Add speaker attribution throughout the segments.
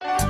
Speaker 1: বন্ধু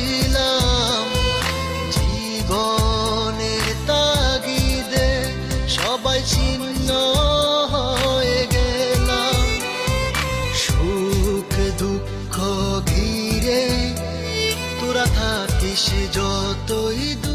Speaker 1: ভাবিস যতই দূর